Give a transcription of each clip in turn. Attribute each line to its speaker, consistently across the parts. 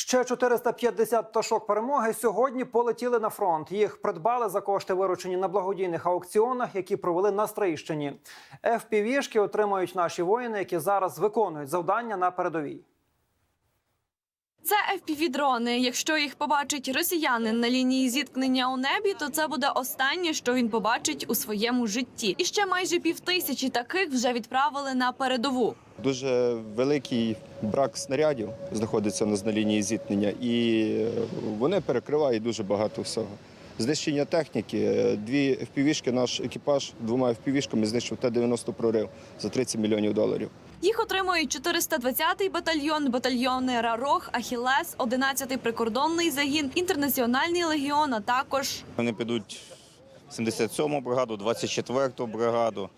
Speaker 1: Ще 450 пташок перемоги сьогодні полетіли на фронт. Їх придбали за кошти, виручені на благодійних аукціонах, які провели на Стрийщині. FPV-шки отримають наші воїни, які зараз виконують завдання на передовій.
Speaker 2: Це FPV-дрони. Якщо їх побачить росіянин на лінії зіткнення у небі, то це буде останнє, що він побачить у своєму житті. І ще майже півтисячі таких вже відправили на передову.
Speaker 3: Дуже великий брак снарядів знаходиться на лінії зіткнення, і е, вони перекривають дуже багато всього. Знищення техніки. Дві впівішки, наш екіпаж двома впівішками знищив Т-90 прорив за 30 мільйонів доларів.
Speaker 2: Їх отримують 420-й батальйон, батальйони Рарох, Ахілес, 11-й прикордонний загін, інтернаціональний легіон, а також
Speaker 4: Вони підуть в 77-му бригаду, 24-ту бригаду.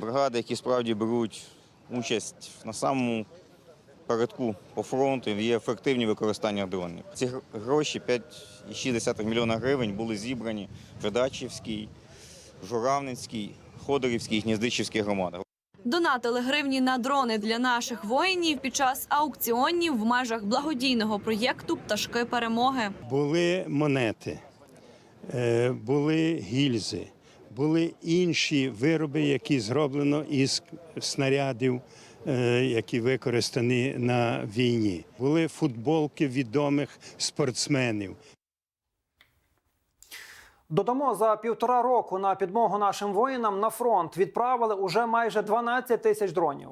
Speaker 4: Бригади, які справді беруть участь на самому передку по фронту, є ефективні використання дронів. Ці гр- гроші 5,6 мільйона гривень були зібрані в Жидачівській, Журавницькій, Ходорівській, Гніздичівській громадах.
Speaker 2: донатили гривні на дрони для наших воїнів під час аукціонів в межах благодійного проєкту Пташки перемоги.
Speaker 5: були монети, е, були гільзи, були інші вироби, які зроблено із снарядів, які використані на війні. Були футболки відомих спортсменів.
Speaker 1: Додамо за півтора року на підмогу нашим воїнам на фронт відправили уже майже 12 тисяч дронів.